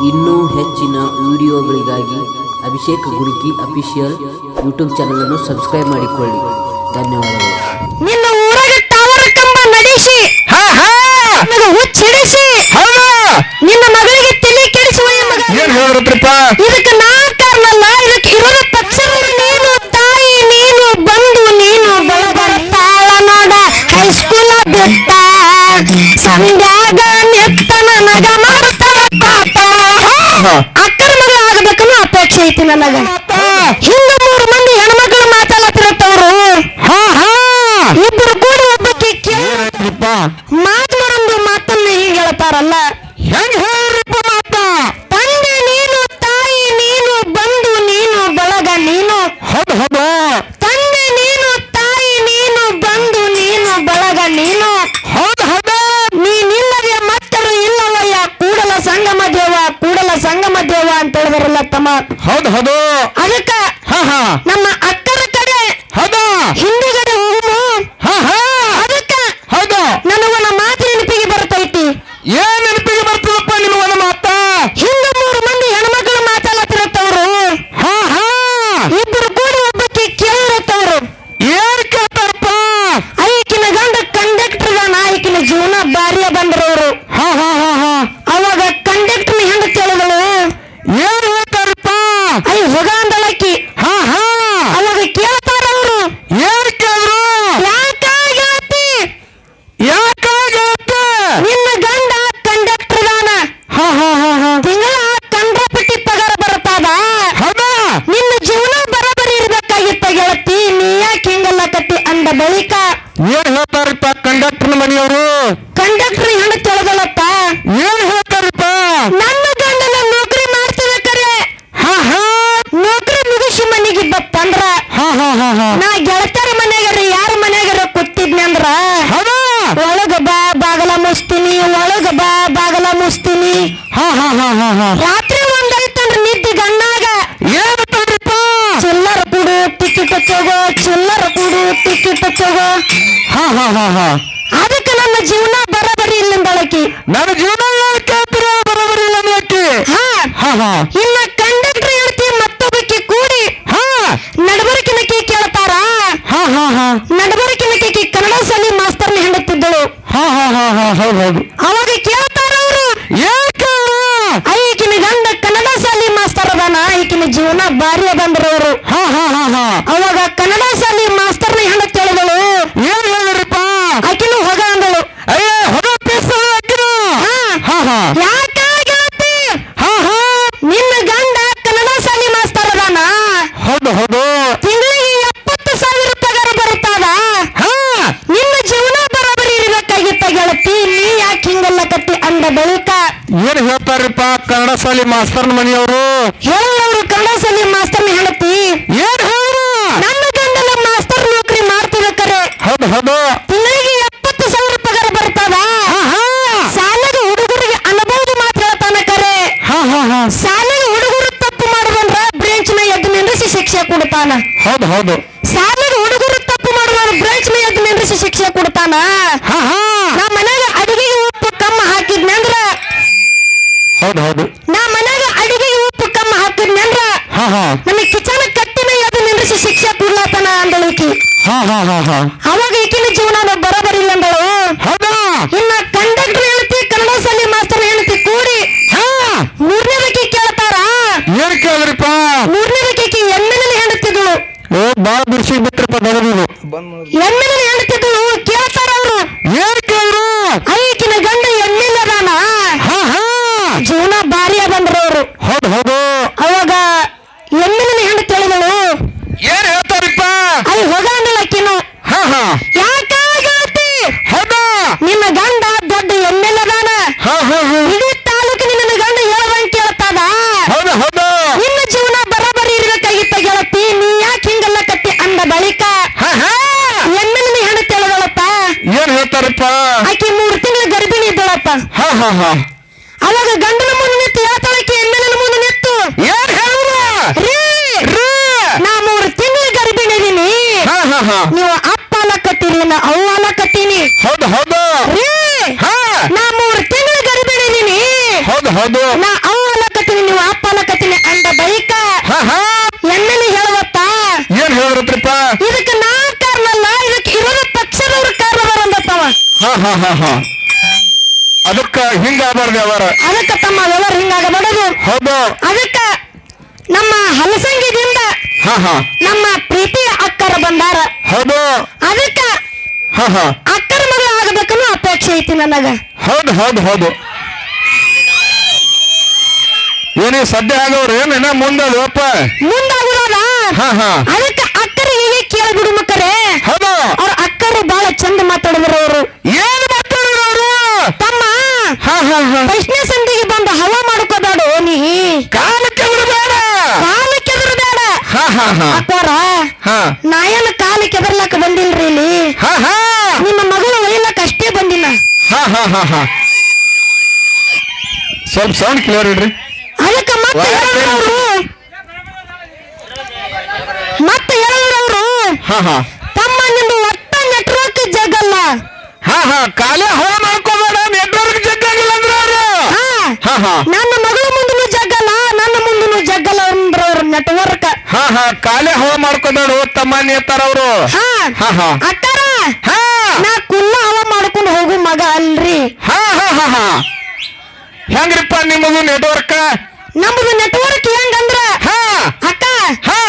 ಇನ್ನೂ ಹೆಚ್ಚಿನ ವಿಡಿಯೋಗಳಿಗಾಗಿ ಅಭಿಷೇಕ್ ಗುರುಕಿ ಅಫಿಷಿಯಲ್ ಯೂಟ್ಯೂಬ್ ಚಾನಲನ್ನು ಸಬ್ಸ್ಕ್ರೈಬ್ ಮಾಡಿಕೊಳ್ಳಿ. ಧನ್ಯವಾದಗಳು. ನಿನ್ನ ಊರಾಗ ಟವರ್ ಕಂಬ ನಡೆಸಿ ಹಾ ಹಾ. ನಿನಗ ಹುಚ್ಚಿಡಿಸಿ ಹೌದಾ. ನಿನ್ನ ಮಗಳಿಗೆ ತಲೆ ಕೆಡಿಸುವ ಏನ್ ಹೇಳಿದ್ರಪ್ಪ? ಇದಕ್ಕೆ ನಾ ಕಾರಣಲ್ಲ ಅಕ್ಕನ ಮಗ ಆಗಬೇಕಲ್ಲ ಅಪೇಕ್ಷೆ ಐತಿ ನನಗ ಹಿಂದೆ ಮೂರು ಮಂದಿ ಹೆಣ್ಮಕ್ಳು ಮಾತಾಡತ್ತಿರತ್ತವ್ರು ಹಾ ಹಾ ಇಬ್ಬರು ಕೂಡಿ ಒಬ್ಬಕ್ಕೆ ಕೇಳ ಏನಾಯ್ತ್ರಪ್ಪ ಮಾತನಾಡೊಂದು ಮಾತನ್ನ ಹೀಗೆ ಹೇಳ್ತಾರಲ್ಲ ಹೆಂಗ್ ಹೇಳ್ರಿಪ್ಪ ಮಾತ ತಂದೆ ನೀನು ತಾಯಿ ನೀನು ಬಂದು ನೀನು ಬಳಗ ನೀನು ಹೌದು ಹೌದು ತಂದೆ ನೀನು ತಾಯಿ ನೀನು ಬಂದು ನೀನು ಬಳಗ ನೀನು ಹೌದು ಹೌದು ನೀನಿಲ್ಲದೆ ಮತ್ತರು ಇಲ್ಲವಯ್ಯ ಕೂಡಲ ಸಂಗಮ ದೇವ ಕೂಡಲ ಸಂಗಮ ದೇವ ಅಂತ ಹೇಳಿದ್ರಲ್ಲ ತಮ್ಮ ಹೌದು ಹೌದು ಅದಕ್ಕ ಹಾ ಹಾ ನಮ್ಮ ಅಕ್ಕರ ಕಡೆ ಹೌದಾ ಹಿಂದುಗಡೆ ಹೋಗು ಹಾ ಹಾ ಅದಕ್ಕ ಹೌದು ನನಗೊಂದು ಮಾತು ನೆನಪಿಗೆ ಬರ್ತೈತಿ ಏನ್ ನೆನಪಿಗೆ ಬರ್ತದಪ್ಪ ನಿಮಗೊಂದು ಮಾತ ಹಿಂದೆ ಮೂರು ಮಂದಿ ಹೆಣ್ಮಕ್ಳು ಮಾತಾಡತ್ತಿರತ್ತವ್ರು ಹಾ ಹಾ ಇಬ್ಬರು ಕೂಡಿ ಒಬ್ಬಕ್ಕೆ ಕೇಳಿರತ್ತವ್ರು ಏನ್ ಕೇಳ್ತಾರಪ್ಪ ಐಕಿನ ಗಂಡ ಕಂಡಕ್ಟರ್ ನಾಯಕಿನ ಜೀವನ ಬಾರಿಯ ಬಂದ್ರವ್ರು ಹಾ ಹಾ ಹಾ ಹಾ ಅವಾಗ ಕಂಡಕ್ಟರ್ ಹೆಂಡ ಕೇಳಿದಳು ಏನ್ ಹೇಳ್ತಾರಪ್ಪ ಐ ಹೊಗಾಂದಳಕ್ಕಿ ಹಾ ಹಾ ಅವಾಗ ಕೇಳ್ತಾರ ಅವರು ಏನ್ ಕೇಳಿದ್ರು ಯಾಕಾಗತಿ ಯಾಕಾಗತ್ತೆ ನಿನ್ನ ಗಂಡ ಕಂಡಕ್ಟರ್ ದಾನ ಹಾ ಹಾ ಹಾ ಹಾ ತಿಂಗಳ ಕಂಡ್ರಪಟ್ಟಿ ಪಗಾರ ಬರುತ್ತಾದ ಹೌದಾ ನಿನ್ನ ಜೀವನ ಬರಬರಿ ಇರ್ಬೇಕಾಗಿತ್ತ ಗೆಳತಿ ನೀ ಯಾಕೆ ಹಿಂಗಲ್ಲ ಕಟ್ಟಿ ಅಂದ ಬಳಿಕ ಏನ್ ಹೇಳ್ತಾರಪ್ಪ ಕಂಡಕ್ಟರ್ ಮನೆಯವರು ಕಂಡಕ್ಟರ್ ಹೆಣ್ಣು ತಿಳಿದಳಪ್ಪ ಏನ್ ಹೇಳ್ತಾರಪ್ಪ ನನ್ನ ಗಂಡನ ನೌಕರಿ ಮಾಡ್ತಿದೆ ಕರೆ ಹಾ ಹಾ ನೌಕರಿ ಮುಗಿಸಿ ಮನೆಗೆ ಬತ್ತಂದ್ರ ಹಾ ಹಾ ಹಾ ಹಾ ನಾ ಗೆಳತರ ಮನೆಗಾರ ಯಾರ ಮನೆಗಾರ ಕೂತಿದ್ನಂದ್ರ ಹೌದಾ ಒಳಗ ಬಾ ಬಾಗಲ ಮುಸ್ತೀನಿ ಒಳಗ ಬಾ ಬಾಗಲ ಮುಸ್ತೀನಿ ಹಾ ಹಾ ಹಾ ಹಾ ಹಾ ರಾತ್ರಿ ಒಂದೈತಂದ್ರ ನಿದ್ದೆ ಗಣ್ಣಾಗ ಏನ್ ಹೇಳ್ತಾರಪ್ಪ ಚಿಲ್ಲರ ಕುಡು ಟಿಕೆಟ್ ತಗೋ ಚಿಲ್ಲರ ಕುಡು ಟಿಕೆಟ್ ತಗೋ. ಹಾ ಹಾ ಹಾ ಹಾ. ಅದಕ್ಕೆ ನನ್ನ ಜೀವನ ಬರಬರಿ ಇಲ್ಲಿಂದಳಕಿ ನನ್ನ ಜೀವನ ಏನ್ ಬರಬರಿ ಇಲ್ಲ ಅನ್ನೋಕೆ ಹಾ. ಹಾ ಹಾ. ಇನ್ನ ಕಂಡಕ್ಟರ್ ಹೇಳ್ತಿ ಮತ್ತೊಬ್ಬಕ್ಕೆ ಕೂಡಿ. ಹಾ. ನಡಬರ್ಕಿನಕಿ ಕೇಳ್ತಾರ? ಹಾ ಹಾ ಹಾ. ನಡಬರ್ಕಿನಕಿ ಕನ್ನಡ ಸಾಲಿ ಮಾಸ್ತರ್ನ ಹೆಂಡತಿದ್ದಳು. ಹಾ ಹಾ ಹಾ ಹಾ ಹೌದು ಹೌದು. ಅವಾಗ ಕೇಳ್ತಾರ ಅವರು. ಕೇಳ ಈಕಿನ ಗಂಡ ಕನ್ನಡ ಸಾಲಿ ಮಾಸ್ತರ್ ಅದಾನ ಈಕಿನ ಜೀವನ ಭಾರಿ ಅದಂದ್ರ ಅವರು ಹಾ ಹಾ ಹಾ ಹಾ ಅವಾಗ ಕನ್ನಡ ಶಾಲೆ ಮಾಸ್ತರ್ನ ಹೆಂಡತಿ ಹೇಳಿದಳು ಏನ್ ಹೇಳಿರಪ್ಪ ಆಕಿನೂ ಹೋಗ ಅಂದಳು ಅಯ್ಯ ಹೊರ ಪೀಸ್ ಹಾಕಿರು ಹಾ ಹಾ ಹಾ ಯಾಕಾಗತಿ ಹಾ ಹಾ ನಿನ್ನ ಗಂಡ ಕನ್ನಡ ಶಾಲೆ ಮಾಸ್ತರ್ ಅದಾನ ಹೌದು ಹೌದು ತಿಂಗಳಿಗೆ ಎಪ್ಪತ್ತು ಸಾವಿರ ಪಗಾರ ಬರುತ್ತಾದ ಹಾ ನಿನ್ನ ಜೀವನ ಬರೋಬರಿ ಇರ್ಬೇಕಾಗಿತ್ತ ಗೆಳತಿ ನೀ ಯಾಕೆ ಹಿಂಗೆಲ್ಲ ಕಟ್ಟಿ ಅಂದ ಬಳಿಕ ಏನ್ ಹೇಳ್ತಾರಪ್ಪ ಕನ್ನಡ ಶಾಲೆ ಮಾಸ್ತರ್ನ ಮನೆಯವರು? ಹೇಳವರು ಕನ್ನಡ ಶಾಲಿ ಮಾಸ್ತರ್ನ ಹೆಂಡತಿ. ಏನ್ ಹೇಳು ನನ್ನ ಗಂಡನ ಮಾಸ್ತರ್ ನೌಕರಿ ಮಾಡ್ತಿರ್ಬೇಕಾರೆ ಹೌದು ಹೌದು. ತಿಂಗಳಿಗೆ ಎಪ್ಪತ್ತು ಸಾವಿರ ಪಗಾರ ಬರ್ತದ ಶಾಲೆಗೆ ಹುಡುಗರಿಗೆ ಅನುಭವದ ಮಾತು ಹೇಳ್ತಾನ ಕರೆ. ಹಾ ಹಾ ಹಾ. ಶಾಲೆಗೆ ಹುಡುಗರು ತಪ್ಪು ಮಾಡುವಂದ್ರ ಬ್ರೇಂಚ್ನ ಎದ್ದು ನಿಂದ್ರಿಸಿ ಶಿಕ್ಷೆ ಕೊಡ್ತಾನ ಹೌದು ಹೌದು. ಶಾಲೆಗೆ ಹುಡುಗರು ತಪ್ಪು ಮಾಡುವ ಬ್ರೇಂಚ್ನ ಎದ್ದು ನಿಂದ್ರಿಸಿ ಶಿಕ್ಷೆ ಕೊಡ್ತಾನ ಹಾ ಹಾ. ನಾ ಮನೆಗೆ ಅಡಿಗೆಗೆ ಉಪ್ಪು ಕಮ್ಮ ಹಾಕಿದ್ನಂದ್ರ ಹೌದು ಹೌದು. ನಾ ಮನೆಗೆ ಅಡಿಗೆಗೆ ಉಪ್ಪು ಕಮ್ಮ ಹಾಕಿದ್ನಂದ್ರ ಹಾ ಹಾ. ನಮಗೆ ಕಿಚನ ಕಟ್ಟಿನ ಎದ್ದು ನಿಂದ್ರಿಸಿ ಶಿಕ್ಷೆ ಕೊಡ್ಲಾತನ ಅಂದಳಿಕಿ ಹಾ ಹಾ ಹಾ ಹಾ. ಅವಾಗ ಈಕಿನ ಜೀವನ ಬರೋಬರಿಲ್ಲ ಅಂದಳು. ಹೌದಾ? ಇನ್ನ ಕಂಡಕ್ಟರ್ ಹೇಳ್ತಿ ಕನ್ನಡ ಶಾಲೆ ಮಾಸ್ತರ್ ಹೇಳ್ತಿ ಕೂಡಿ ಹಾ. ಮೂರನೇ ಬಗ್ಗೆ ಕೇಳ್ತಾರ. ಏನ್ ಕೇಳಿದ್ರಪ್ಪ? ಮೂರನೇ ಬಗ್ಗೆ ಎಮ್ಮೆನಲ್ಲಿ ಹೆಂಡತಿದ್ಳು. ಓ ಬಾಳ ಬಿರ್ಸಿ ಬಿಟ್ರಪ್ಪ ದಗದಿದು ಎಮ್ಮೆನಲ್ಲಿ ಹೆಂಡತಿದ್ಳು ಕೇಳ್ತಾರ ಅವರು. ಏನ್ ಕೇಳಿದ್ರು ಗಂಡ ಎಮ್ಮೆಲ್ ಅದಾನ ಹಾ ಹಾ ಜೀವನ ಭಾರಿ ಅದಂದ್ರ ಅವರು ಹೌದು ಹೌದು ಅವಾಗ ಎಮ್ಮೆನಲ್ಲಿ ಹೆಂಡತಿ ಹೇಳಿದಳು ಏನ್ ಹೇಳ್ತಾರಪ್ಪ ಐ ಹೋಗ ಅಂದಳಕಿನು ಹಾ ಹಾ ಯಾಕಾಗತಿ ಹೌದಾ ನಿನ್ನ ಗಂಡ ದೊಡ್ಡ ಎಮ್ಮೆಲ್ ಅದಾನ ಹಾ ಹಾ ಹಾ ಇಡೀ ತಾಲೂಕಿನ ನಿನ್ನ ಗಂಡ ಹೇಳ್ದಂಗ್ ಕೇಳ್ತಾದ ಹೌದು ಹೌದು ನಿನ್ನ ಜೀವನ ಬರೋಬರಿ ಇರ್ಬೇಕಾಗಿತ್ತ ಗೆಳತಿ ನೀ ಯಾಕೆ ಹಿಂಗೆಲ್ಲ ಕಟ್ಟಿ ಅಂದ ಬಳಿಕ ಹಾ ಹಾ ಎಮ್ಮೆಲಿನ ಹೆಂಡತಿ ಹೇಳದಳಪ್ಪ ಏನ್ ಹೇಳ್ತಾರಪ್ಪ ಆಕೆ ಮೂರು ತಿಂಗಳ ಹಾ ಹಾ ಹಾ. ಅವಾಗ ಗಂಡನ ಮುಂದೆ ನಿಂತು ಹೇಳ್ತಾಳಕ್ಕೆ ಹೆಣ್ಣಿನ ಮುಂದೆ ನಿಂತು. ಏನ್ ಹೇಳಿದ್ರು ರೀ. ರೀ. ನಾ ಮೂರು ತಿಂಗಳ ಗರ್ಭಿಣಿ ಇದೀನಿ ಹಾ ಹಾ ಹಾ. ನೀವು ಅಪ್ಪ ಅಲಕತ್ತೀರಿ ನಾ ಅವ್ವ ಅಲಕತ್ತೀನಿ ಹೌದು ಹೌದು. ರೀ. ಹಾ. ನಾ ಮೂರು ತಿಂಗಳ ಗರ್ಭಿಣಿ ಇದೀನಿ ಹೌದು ಹೌದು. ನಾ ಅವ್ವ ಅನ್ನಕತ್ತೀನಿ ನೀವು ಅಪ್ಪ ಅನ್ನಕತ್ತೀನಿ ಅಂದ ಬೈಕ ಹಾ ಹಾ. ಎಣ್ಣೆಲಿ ಹೇಳುವತ್ತ? ಏನ್ ಹೇಳಿದ್ರಪ್ಪ? ಇದಕ್ಕೆ ನಾ ಕಾರಣ ಅಲ್ಲ ಇದಕ್ಕೆ ಇರೋದ ಪಕ್ಷದವ್ರ ಕಾರಣ ಅಂದತ್ತವ. ಹಾ ಹಾ ಹಾ ಹಾ. ಅದಕ್ಕ ಹಿಂಗ ವ್ಯವಹಾರ. ಅದಕ್ಕೆ ತಮ್ಮ ವ್ಯವಹಾರ ಹಿಂಗಾಗಬಾರದು. ಹೌದು. ಅದಕ್ಕ ನಮ್ಮ ಹಲಸಂಗಿದಿಂದ ಹಾ ಹಾ. ನಮ್ಮ ಪ್ರೀತಿ ಅಕ್ಕರ ಬಂದಾರ ಹೌದು. ಅದಕ್ಕ ಹಾ ಹಾ. ಅಕ್ಕರ ಮದುವೆ ಆಗಬೇಕನ್ನೋ ಅಪೇಕ್ಷೆ ಐತಿ ನನಗ. ಹೌದು ಹೌದು ಹೌದು. ಏನೇ ಸದ್ಯ ಆಗವ್ರು ಏನೇನ ಮುಂದದಪ್ಪ ಮುಂದಾಗುದದ ಹಾ ಹಾ. ಅದಕ್ಕ ಅಕ್ಕರಿಗೆ ಕೇಳಿಬಿಡು ಮಕ್ಕರೇ ಹೌದು. ಅವ್ರ ಅಕ್ಕರು ಬಹಳ ಚಂದ ಮಾತಾಡಿದ್ರು ಅವರು. ಏನು ಮಾತಾಡಿದ್ರು ಅವರು? ತಮ್ಮ ಪ್ರಶ್ನೆ ಸಂಧಿಗೆ ಬಂದು ಹವಾ ಮಾಡ್ಕೋಬೇಡ ನೀ. ಕಾಲಕ್ಕೆ ಬಿಡಬೇಡ ಕಾಲಕ್ಕೆ ಬರಬೇಡ. ಬೇಡ ಹಾ ಹಾ ಹಾ. ಅಕ್ಕೋರ ಹಾ. ನಾ ಏನು ಕಾಲ ಕೆದರ್ಲಕ್ಕ ಬಂದಿಲ್ರಿ ಇಲ್ಲಿ. ನಿಮ್ಮ ಮಗಳು ಒಯ್ಲಕ್ಕ ಅಷ್ಟೇ ಬಂದಿಲ್ಲ. ಸ್ವಲ್ಪ ಸೌಂಡ್ ಕ್ಲಿಯರ್ ಇಡ್ರಿ. ಅದಕ್ಕೆ ಮತ್ತೆ ಹೇಳಿದ್ರು ಮತ್ತೆ ಹೇಳಿದ್ರು ಹಾ ಹಾ. ತಮ್ಮ ನಿಮ್ದು ಒಟ್ಟ ನೆಟ್ವರ್ಕ್ ಜಗಲ್ಲ. ಹಾ ಹಾ. ಕಾಲೇ ಹವಾ ಮಾಡ್ಕೋಬೇಡ ನೆಟ್ವರ್ಕ್ ಜಗ್ಗಾಗಿಲ್ಲ ಅಂದ್ರೆ ಅವರು ಹಾ ಹಾ ಹಾ ನನ್ನ ಮಗಳ ಮುಂದನು ಜಗ್ಗಲ್ಲ ನನ್ನ ಮುಂದನು ಜಗ್ಗಲ್ಲ ಅಂದ್ರ ಅವ್ರ ನೆಟ್ವರ್ಕ್ ಹಾ ಹಾ. ಕಾಲೇ ಹವಾ ಮಾಡ್ಕೋಬೇಡ ತಮ್ಮ ನೇತಾರ ಅವರು. ಹಾ. ಹಾ ಹಾ. ನಾ ಕುಲ್ಲ ಹವ ಮಾಡ್ಕೊಂಡು ಹೋಗು ಮಗ ಅಲ್ರಿ. ಹಾ ಹಾ ಹಾ ಹಾ. ಹೆಂಗ್ರಿಪ್ಪ ನಿಮ್ಮದು ನೆಟ್ವರ್ಕ್ ನಮ್ದು ನೆಟ್ವರ್ಕ್ ಹೆಂಗಂದ್ರ? ಹಾ. ಅಕ್ಕ ಹಾ.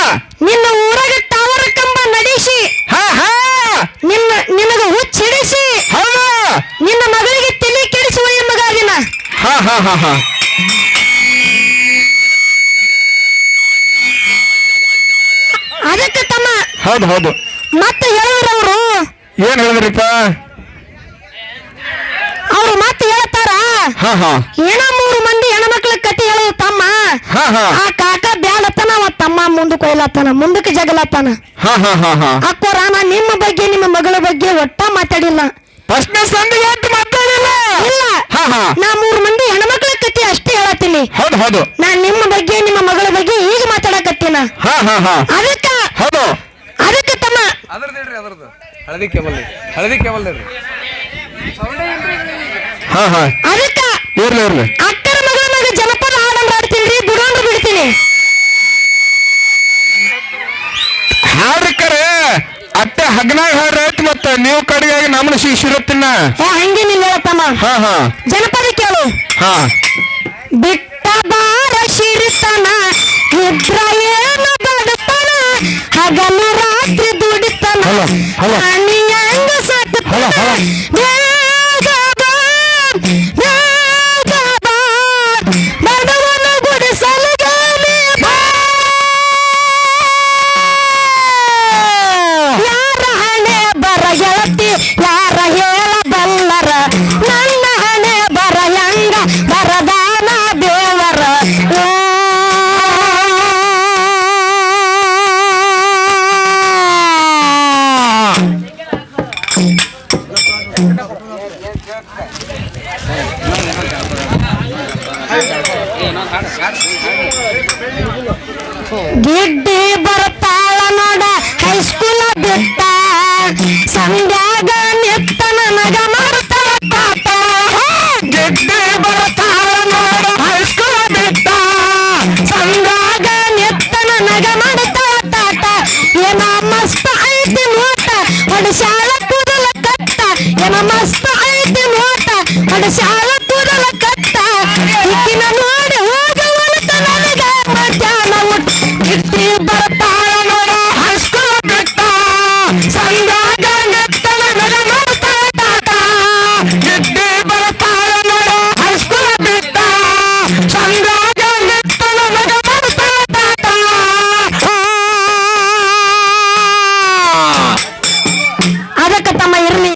ನಿನ್ನ ಊರಾಗ ಟವರ್ ಕಂಬ ನಡೆಸಿ ಹಾ ಹಾ. ನಿನ್ನ ನಿನಗ ಹುಚ್ಚಿಡಿಸಿ ಹೌದಾ ನಿನ್ನ ಮಗಳಿಗೆ ತಲೆ ಕೆಡಿಸುವ ಈ ಮಗ ದಿನ ಹಾ ಹಾ ಹಾ. ಅದಕ್ಕೆ ತಮ್ಮ ಹೌದು ಹೌದು. ಮತ್ತೆ ಹೇಳಿದ್ರವ್ರು ಏನ್ ಹೇಳಿದ್ರಿಪ್ಪ? ಅವ್ರು ಮತ್ತೆ ಹೇಳ್ತಾರ? ಹಾ ಹಾ. ಏನೋ ಮೂರು ಮಂದಿ ಹೆಣ್ಮಕ್ಳ ಕಟ್ಟಿ ಹೇಳೋದು ತಮ್ಮ? ಹಾ ಹಾ. ಆ ಕಾಕ ಬ್ಯಾಡತನ ಅವ ತಮ್ಮ ಮುಂದಕ್ಕೆ ಒಯ್ಲತ್ತಾನ ಮುಂದಕ್ಕೆ ಜಗಲತ್ತಾನ. ಹಾ ಹಾ ಹಾ ಹಾ. ಅಕ್ಕೋರ ರಾಮ ನಿಮ್ಮ ಬಗ್ಗೆ ನಿಮ್ಮ ಮಗಳ ಬಗ್ಗೆ ಒಟ್ಟ ಮಾತಾಡಿಲ್ಲ. ಪ್ರಶ್ನೆ ಸಂದಿಗೆ ಅಂತ ಮಾತಾಡಿಲ್ಲ. ಇಲ್ಲ. ಹಾ ಹಾ. ನಾ ಮೂರು ಹೌದು ಹೌದು. ನಾ ನಿಮ್ಮ ಬಗ್ಗೆ ನಿಮ್ಮ ಮಗಳ ಬಗ್ಗೆ ಈಗ ಮಾತಾಡಕತ್ತೀನ? ಹಾ ಹಾ ಹಾ. ಅದಕ್ಕ ಹೌದು. ಅದಕ್ಕೆ ತಮ್ಮ ಅದ್ರದ್ದು ಹೇಳ್ರಿ ಅದ್ರದ್ದು ಹಳದಿ ಕೇಬಲ್ ಹಳದಿ ಕೇಬಲ್ ಹೇಳ್ರಿ ಹಾ ಹಾ. ಅದಕ್ಕ ಇರ್ಲಿ ಇರ್ಲಿ. ಅಕ್ಕರ ಮಗಳ ಮಗ ಜನಪದ ಹಾಡಂಗ್ ಆಡ್ತೀನಿ ಬಿಡೋಂಡು ಬಿಡ್ತೀನಿ ಹಾಡ್ರಿ ಅಟ್ಟೆ ಅತ್ತೆ ಹಗ್ನಾಗ ಹಾಡ್ರಿ ಆಯ್ತು ಮತ್ತ ನೀವು ಕಡೆಗಾಗಿ ನಮ್ಮನ್ನ ಶಿಶಿರತ್ತಿನ ಏ ಹಂಗೇನಿಲ್ಲ ಹೇಳಪ್ಪಮ್ಮ ಹಾ ಹಾ. ಜನಪದ ಕೇಳು. ಹಾ. ಬಿಟ್ಟ ಬಾರ ಶಿರಿತನ ಇದ್ರ ಏನು ಬಡತನ ಹಗಲು ರಾತ್ರಿ ದುಡಿತನ ಹಲೋ, ಹಲೋ. ಗಿಡ್ಡಿ கண்டா